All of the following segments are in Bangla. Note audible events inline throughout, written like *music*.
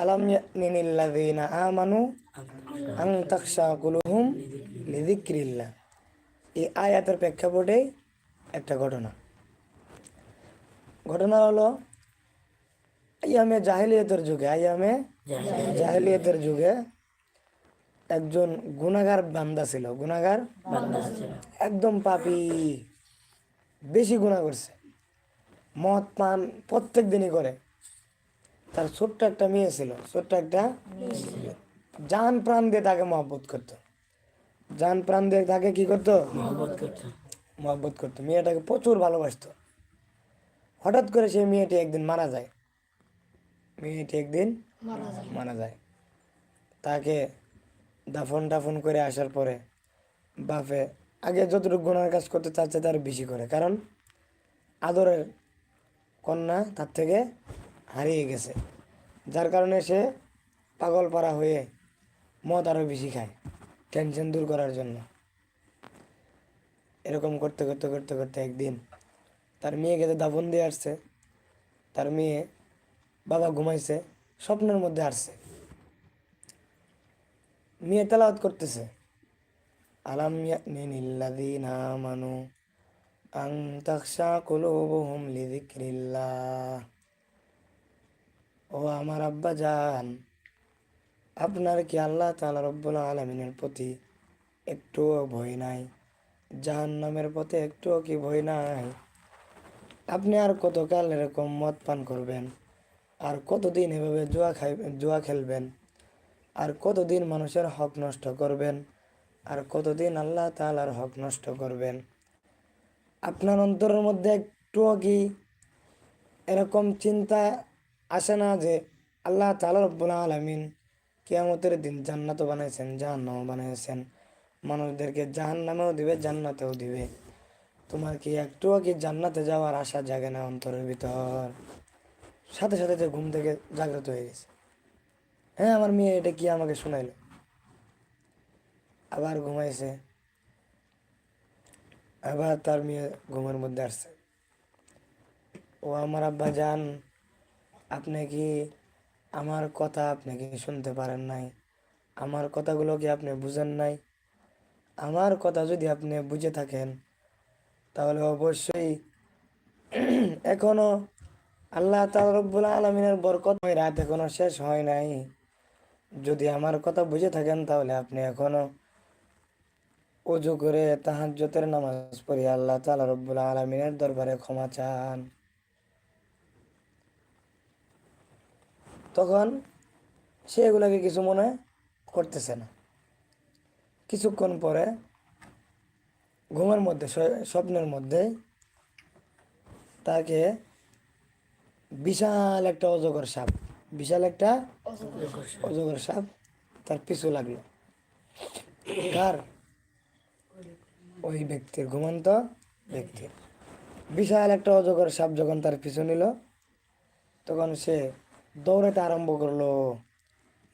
আলাম ইয়ানিল্লাযীনা আমানু আন তাখশা কুলুহুম লিযিকরিল্লাহ এই আয়াতের প্রেক্ষাপটে একটা ঘটনা। ঘটনা হলো, আইয়ামে জাহেলিয়তের যুগে, আইয়ামে জাহেলিয়তের যুগে একজন গুনাগার বান্দা ছিল। গুনাগার একদম পাপি, বেশি গুণা করছে। মদ পান প্রত্যেক দিনই করে। তার ছোট্ট একটা মেয়ে ছিল ছোট্ট একটা জান প্রাণ দিয়ে তাকে মহব্বত করতো। জান প্রাণ দিয়ে তাকে কি করতো? মহব্বত করতো। মেয়েটাকে প্রচুর ভালোবাসতো। হঠাৎ করে সেই মেয়েটি একদিন মারা যায়। মেয়েটি একদিন মারা যায়। তাকে দাফন টাফন করে আসার পরে বাপে আগে যতটুকু গুণার কাজ করতে চাচ্ছে তার বেশি করে। কারণ আদরের কন্যা তার থেকে হারিয়ে গেছে। যার কারণে সে পাগল পাড়া হয়ে মদ আরও বেশি খায়, টেনশন দূর করার জন্য। এরকম করতে করতে করতে করতে একদিন তার মেয়েকে তো দাফন দিয়ে আসছে, তার মেয়ে বাবা ঘুমাইছে, স্বপ্নের মধ্যে আসছে। মেয়ে তেলাওয়াত করতেছে। আলাম ইয়ানিল্লাযীনা আমানু আন তাখশা কুলুবুহুম লিযিকরিল্লাহ। ও আমার আব্বা জান, আপনার কি আল্লাহ তাআলা রব্বুল আলামিনের প্রতি একটুও ভয় নাই? জাহান নামের পথে একটুও কি ভয় নাই? আপনি আর কতকাল এরকম মদ পান করবেন? আর কতদিন এভাবে জুয়া খাই, জুয়া খেলবেন? আর কতদিন মানুষের হক নষ্ট করবেন? আর কতদিন আল্লাহ তাআলার হক নষ্ট করবেন? আপনার অন্তরের মধ্যে একটুও কি এরকম চিন্তা আসে না যে আল্লাহ তাআলা রব্বুল আলামিন কেয়ামতের দিন জান্নাতও বানাইছেন, জাহান্নামও বানাইছেন। মানুষদেরকে জাহান্নামেও দিবে, জান্নাতেও দিবে। তোমার কি একটুও কি জান্নাতে যাওয়ার আশা জাগে না অন্তরের ভিতর? সাথে সাথে যে ঘুম থেকে জাগ্রত হয়ে গেছে। হ্যাঁ আমার মেয়ে এটা কি আমাকে শোনাইল? আবার ঘুমাইছে। আবার তার মেয়ে ঘুমের মধ্যে আসছে। ও আমার আব্বা যান আপনি কি আমার কথা আপনি কি শুনতে পারেন নাই? আমার কথাগুলো কি আপনি বুঝেন নাই? আমার কথা যদি আপনি বুঝে থাকেন, তাহলে অবশ্যই *clears throat* এখনও আল্লাহ তাআলা রব্বুল আলমিনের বরকত ওই রাত এখনও শেষ হয় নাই। যদি আমার কথা বুঝে থাকেন, তাহলে আপনি এখনও অজু করে তাহাজ্জতের নামাজ পড়ি আল্লাহ তাআলা রব্বুল আলমিনের দরবারে ক্ষমা চান। তখন সে এগুলাকে কিছু মনে করতেছে না। কিছুক্ষণ পরে ঘুমের মধ্যে স্বপ্নের মধ্যে তাকে বিশাল একটা অজগর সাপ, বিশাল একটা অজগর সাপ তার পিছু লাগল। কার? ওই ব্যক্তির, ঘুমন্ত ব্যক্তির। বিশাল একটা অজগর সাপ যখন তার পিছু নিল, তখন সে দৌড়াতে আরম্ভ করল।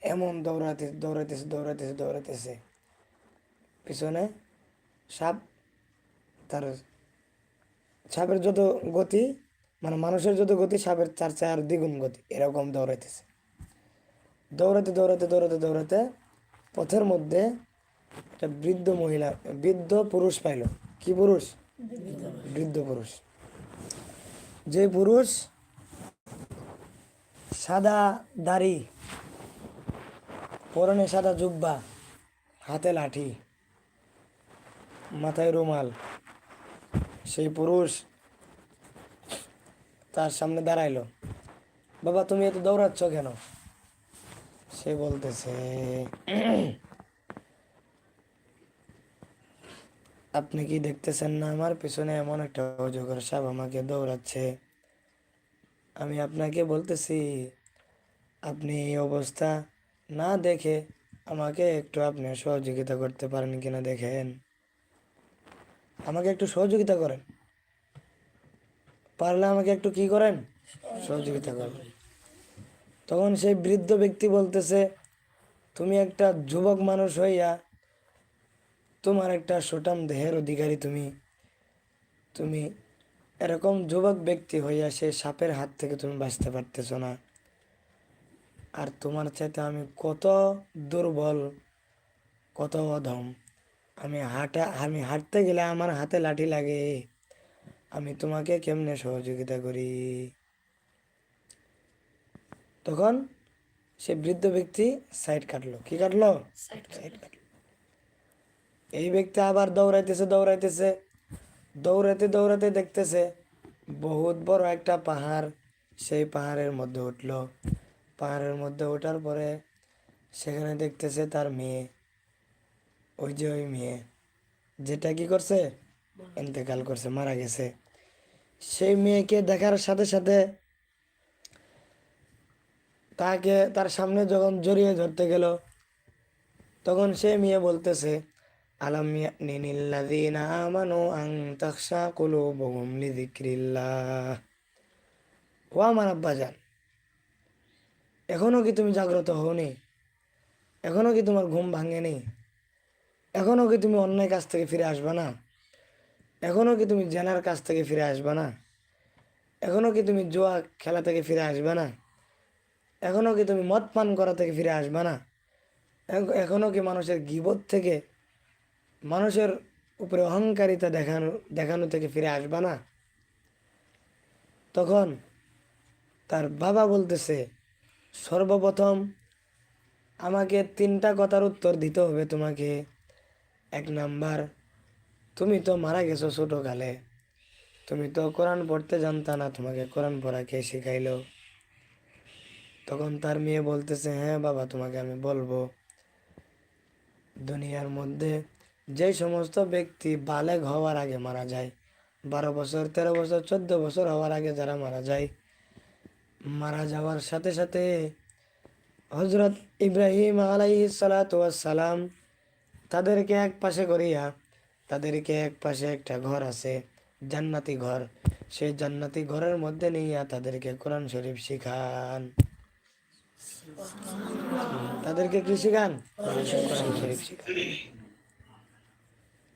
এমন দৌড়াতে দৌড়াতেছে দৌড়াতেছে দৌড়াতেছে পিছনে সাপ তার সাপের যত গতি মানে মানুষের যত গতি সাপের চার চার দ্বিগুণ গতি এরকম দৌড়াইতেছে দৌড়াতে দৌড়াতে দৌড়াতে দৌড়াতে পথের মধ্যে একটা বৃদ্ধ মহিলা বৃদ্ধ পুরুষ পাইল। কি পুরুষ। বৃদ্ধ পুরুষ। যে পুরুষ সাদা দাড়ি, পরনে সাদা জুব্বা, হাতে লাঠি, মাথায় রুমাল। সেই পুরুষ তার সামনে দাঁড়াইলো। বাবা, তুমি এত দৌড়াচ্ছ কেন? সে বলতেছে, আপনি কি দেখতেছেন না আমার পিছনে এমন একটা অজগর সাপ আমাকে দৌড়াচ্ছে? আমি আপনাকে বলতেছি, আপনি এই অবস্থা না দেখে আমাকে একটু আপনি সহযোগিতা করতে পারেন কিনা দেখেন। আমাকে একটু সহযোগিতা করেন। পারলে আমাকে একটু কি করেন? সহযোগিতা করেন। তখন সেই বৃদ্ধ ব্যক্তি বলতেছে, তুমি একটা যুবক মানুষ হইয়া তোমার একটা সুটাম দেহের অধিকারী তুমি। তুমি এরকম যুবক ব্যক্তি হইয়া সে সাপের হাত থেকে তুমি বাঁচতে পারতেছো না। আর তোমার চাইতে আমি কত দুর্বল কত অধম। আমি হাঁটা আমি হাঁটতে গেলে আমার হাতে লাঠি লাগে। আমি তোমাকে কেমনে সহযোগিতা করি? তখন সে বৃদ্ধ ব্যক্তি সাইড কাটলো। কি কাটলো? সাইড কাটলো। এই ব্যক্তি আবার দৌড়াইতেছে দৌড়াইতেছে। দৌড়াতে দৌড়াতে দেখতেছে বহুত বড় একটা পাহাড়। সেই পাহাড়ের মধ্যে উঠল। পাহাড়ের মধ্যে ওঠার পরে সেখানে দেখতেছে তার মেয়ে। ওই যে ওই মেয়ে। যেটা কি করছে? এতেকাল করছে, মারা গেছে। সেই মেয়েকে দেখার সাথে সাথে তাকে তার সামনে যখন জড়িয়ে ধরতে গেল, তখন সে মেয়ে বলতেছে আলাম ইয়ানিল্লাযীনা আমানু আন তাখশা কুলুবুহুম লিযিকরিল্লাহ ও আমার আব্বাজান এখনও কি তুমি জাগ্রত হওনি? এখনও কি তোমার ঘুম ভাঙেনি? এখনও কি তুমি অন্যায় কাছ থেকে ফিরে আসবে না? এখনও কি তুমি জেনার কাছ থেকে ফিরে আসবে না? এখনও কি তুমি জোয়া খেলা থেকে ফিরে আসবে না? এখনও কি তুমি মদ পান করা থেকে ফিরে আসবে না? এখ- এখনও কি মানুষের গিবত থেকে মানুষের উপরে অহংকারিতা দেখানো দেখানো থেকে ফিরে আসবে না। তখন তার বাবা বলতেছে, সর্বপ্রথম আমাকে তিনটা কথার উত্তর দিতে হবে তোমাকে। এক নাম্বার, তুমি তো মারা গেছো ছোটোকালে। তুমি তো কোরআন পড়তে জানতা না, তোমাকে কোরআন পড়া কে শিখাইলো? তখন তার মেয়ে বলতেছে হ্যাঁ বাবা, তোমাকে আমি বলব। দুনিয়ার মধ্যে যে সমস্ত ব্যক্তি বালেগ হওয়ার আগে মারা যায়, বারো বছর, তেরো বছর, চোদ্দ বছর হওয়ার আগে যারা মারা যায়, মারা যাওয়ার সাথে সাথে হজরত ইব্রাহিম আলাইহি সালাম তাদেরকে এক পাশে করিয়া, তাদেরকে এক পাশে একটা ঘর আছে, জান্নাতি ঘর। সেই জান্নাতি ঘরের মধ্যে নিয়ে তাদেরকে কোরআন শরীফ শিখান। তাদেরকে কি শিখান? কোরআন শরীফ শিখান।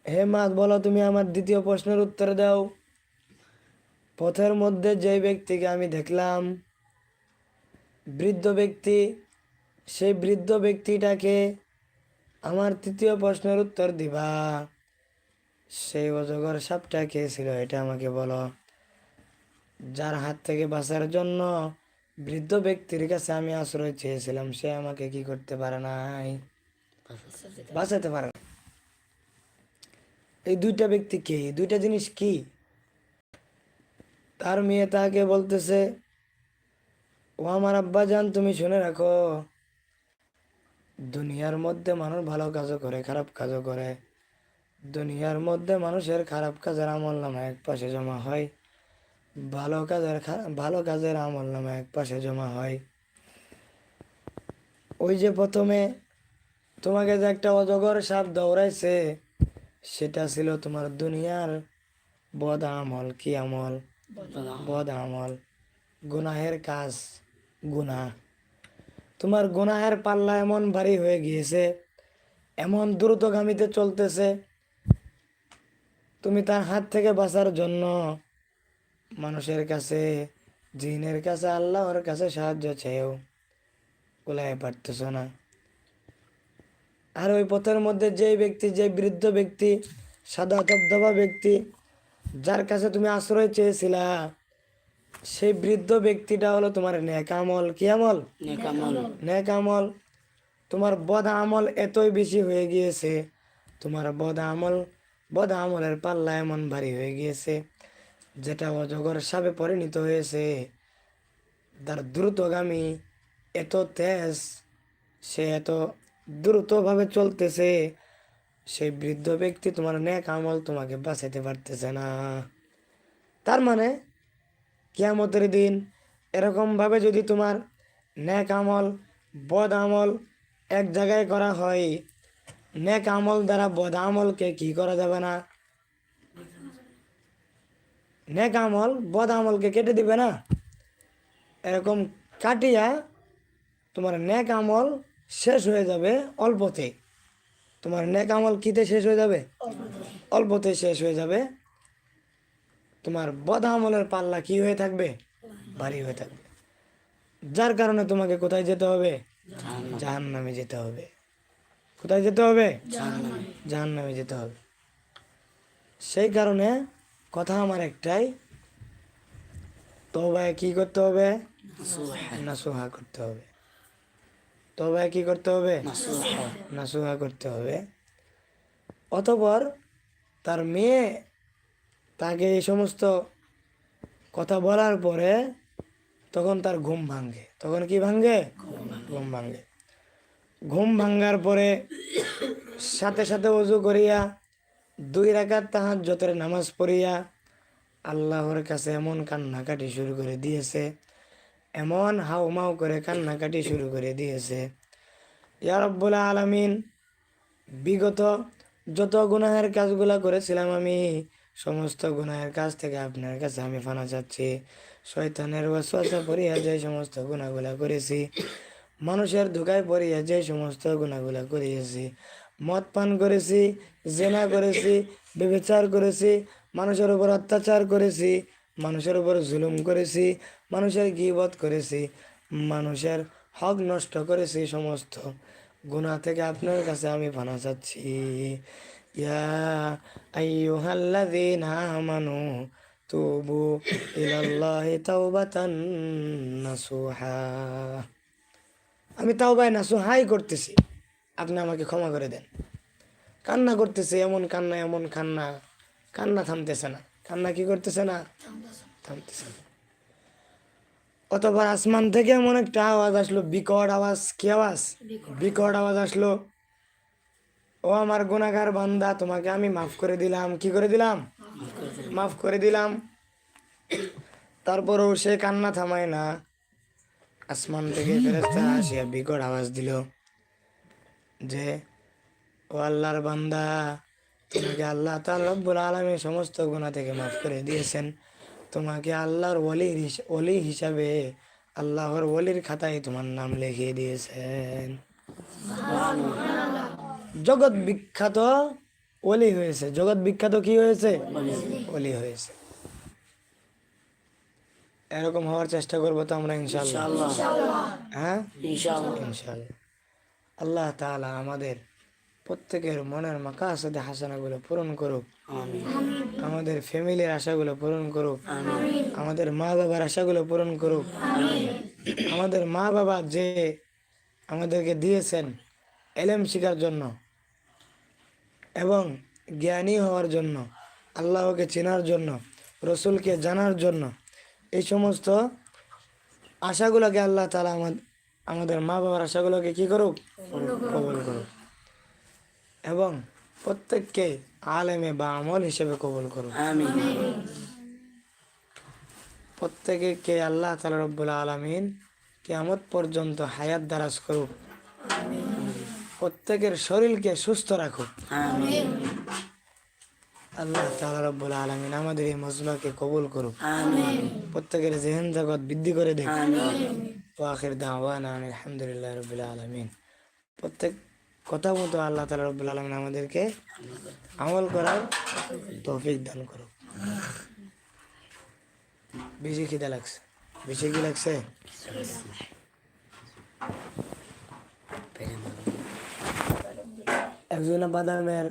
হে মা বলো তুমি আমার দ্বিতীয় প্রশ্নের উত্তর দাও। পথের মধ্যে যে ব্যক্তিকে আমি দেখলাম, বৃদ্ধ ব্যক্তি, সেই বৃদ্ধ ব্যক্তিটাকে আমার তৃতীয় প্রশ্নের উত্তর দিবা। সেই অজগর সাপটা কে ছিল এটা আমাকে বলো। যার হাত থেকে বাঁচার জন্য বৃদ্ধ ব্যক্তির কাছে আমি আশ্রয় চেয়েছিলাম, সে আমাকে কি করতে পারে নাই? বাঁচাতে পারে না এই দুইটা ব্যক্তি কে? দুইটা জিনিস কি? তার মেয়ে তাকে বলতেছে, ও আমার আব্বা জান তুমি শুনে রাখো। দুনিয়ার মধ্যে মানুষ ভালো কাজও করে, খারাপ কাজও করে। দুনিয়ার মধ্যে মানুষের খারাপ কাজের আমল নামা এক পাশে জমা হয়। ভালো কাজের ভালো কাজের আমল নামা এক পাশে জমা হয়। ওই যে প্রথমে তোমাকে যে একটা অজগর সাপ দৌড়াইছে সেটা ছিল তোমার দুনিয়ার বদ আমল কি আমল? বদ আমল গুনাহের কাজ গুনাহ। তোমার গুনাহের পাল্লা এমন ভারী হয়ে গিয়েছে এমন দ্রুতগামীতে চলতেছে তুমি তার হাত থেকে বাঁচার জন্য মানুষের কাছে জিনের কাছে আল্লাহর কাছে সাহায্য চেয়েও কোলায় পারতেছ না। আর ওই পথের মধ্যে যে ব্যক্তি যে বৃদ্ধ ব্যক্তি সাদা ধবধবা ব্যক্তি যার কাছে তুমি আশ্রয় চেয়েছিলা সেই বৃদ্ধ ব্যক্তিটা হলো তোমার নেক আমল। কি আমল। নেক আমল। তোমার বদ আমল এতই বেশি হয়ে গিয়েছে তোমার বদ আমল বদ আমলের পাল্লা এমন ভারী হয়ে গিয়েছে যেটা অজগর সাপে পরিণত হয়েছে। তার দ্রুতগামী এত তেজ সে এত দ্রুতভাবে চলতেছে। সেই বৃদ্ধ ব্যক্তি তোমার নেক আমল তোমাকে বাঁচাইতে পারতেছে না। তার মানে কিয়ামতের দিন এরকমভাবে যদি তোমার নেক আমল, বদ আমল এক জায়গায় করা হয় নেক আমল দ্বারা বদ আমলকে কি করা যাবে না? নেক আমল, বদ আমলকে কেটে দিবে না? এরকম কাটিয়া তোমার নেক আমল শেষ হয়ে যাবে অল্পতে। তোমার নেক আমল কিতে শেষ হয়ে যাবে? অল্পতে শেষ হয়ে যাবে। তোমার বদ আমলের পাল্লা কি হয়ে থাকবে? ভারী হয়ে থাকবে। যার কারণে তোমাকে কোথায় যেতে হবে? জাহান নামে যেতে হবে। কোথায় যেতে হবে? জাহান নামে যেতে হবে। সেই কারণে কথা আমার একটাই তবায় কি করতে হবে? নাসুহা করতে হবে। তবায় কি করতে হবে? নাসুহা। করতে হবে। অতপর তার মেয়ে তাকে এই সমস্ত কথা বলার পরে তখন তার ঘুম ভাঙ্গে তখন কি ভাঙ্গে ঘুম ভাঙ্গে ঘুম ভাঙ্গার পরে সাথে সাথে অজু করিয়া দুই রাকাত তাহার যতের নামাজ পড়িয়া আল্লাহর কাছে এমন কান্নাকাটি শুরু করে দিয়েছে। এমন হাউমাউ করে কান্নাকাটি শুরু করে দিয়েছে। ইয়া রব্বুল আলামিন, বিগত যত গুনাহের কাজগুলা করেছিলাম আমি, সমস্ত গুনাহের কাজ থেকে আপনার কাছে আমি ফানা চাচ্ছি। শয়তানের ওয়াসওয়াসা পড়িয়া যে সমস্ত গুনাহগুলা করেছি, মানুষের ধোকায় পড়িয়া যে সমস্ত গুনাহগুলা করিয়েছি, মদ পান করেছি, জেনা করেছি ব্যভিচার করেছি, মানুষের উপর অত্যাচার করেছি, মানুষের উপর জুলুম করেছি মানুষের গিবত করেছি মানুষের হক নষ্ট করেছি সমস্ত গুনাহ থেকে আপনার কাছে আমি পানা চাচ্ছি। ইয়া আইয়ুহাল্লাযীনা আমানু তুবু ইলাল্লাহি তাওবাতান নাসুহা। আমি তাওবায় নাসুহাই করতেছি আপনি আমাকে ক্ষমা করে দেন। কান্না করতেছে এমন কান্না এমন কান্না কান্না থামতেছে না। কান্না কি করতেছে না? থামতেছে না। অতবার আসমান থেকে এমন একটা আওয়াজ আসলো বিকট আওয়াজ কি আওয়াজ? বিকট। আওয়াজ আসলো। ও আমার গুনাগার বান্দা তোমাকে আমি মাফ করে দিলাম। কি করে দিলাম? মাফ করে দিলাম। তারপরও সে কান্না থামায় না। আসমান থেকে ফেরেস্তা আসিয়া বিকট আওয়াজ দিল যে ও আল্লাহর বান্দা তোমাকে আল্লাহ তাআলা রব্বুল আলামিন সমস্ত গুনাহ থেকে মাফ করে দিয়েছেন। তোমাকে আল্লাহর হিস- ওলি হিসাবে আল্লাহর ওলির খাতায় তোমার নাম লিখিয়ে দিয়েছেন। জগৎ বিখ্যাত ওলি হয়েছে। জগৎ বিখ্যাত কি হয়েছে? ওলি হয়েছে। এরকম হওয়ার চেষ্টা করব তো আমরা ইনশাল্লাহ হ্যাঁ? ইনশাল্লাহ আল্লাহ তাআলা আমাদের প্রত্যেকের মনের মাখা মাকাসাদে হাসানাগুলো পূরণ করুক। আমাদের ফ্যামিলির আশাগুলো পূরণ করুক। আমাদের মা বাবার আশাগুলো পূরণ করুক। আমাদের মা বাবা যে আমাদেরকে দিয়েছেন এলেম শিখার জন্য এবং জ্ঞানী হওয়ার জন্য আল্লাহকে চেনার জন্য রসুলকে জানার জন্য এই সমস্ত আশাগুলোকে আল্লাহ তালা আমাদের মা বাবার আশাগুলোকে কি করুক। এবং প্রত্যেককে আলেমে বা আমল হিসেবে কবুল করুক প্রত্যেকে কে আল্লাহ তালা রব্বুল আলমিন কেয়ামত পর্যন্ত হায়াত দারাজ করুক। প্রত্যেকের শরীরকে সুস্থ রাখুক। আল্লাহ তাআলা রব্বুল আলামিন আমাদের এই মজমাকে কবুল করুক। প্রত্যেকের জেহেন জগৎ বৃদ্ধি করে দেখ ও আখির দাওয়ানা আলহামদুলিল্লাহ রবিল আলমিন। প্রত্যেক কথা মতো আল্লাহ তালা রব্বুল আলমিন আমাদেরকে আমল করার তৌফিক দান করুক। বেশি খিদা লাগছে। বেশি কি লাগছে? একজনে বাদামের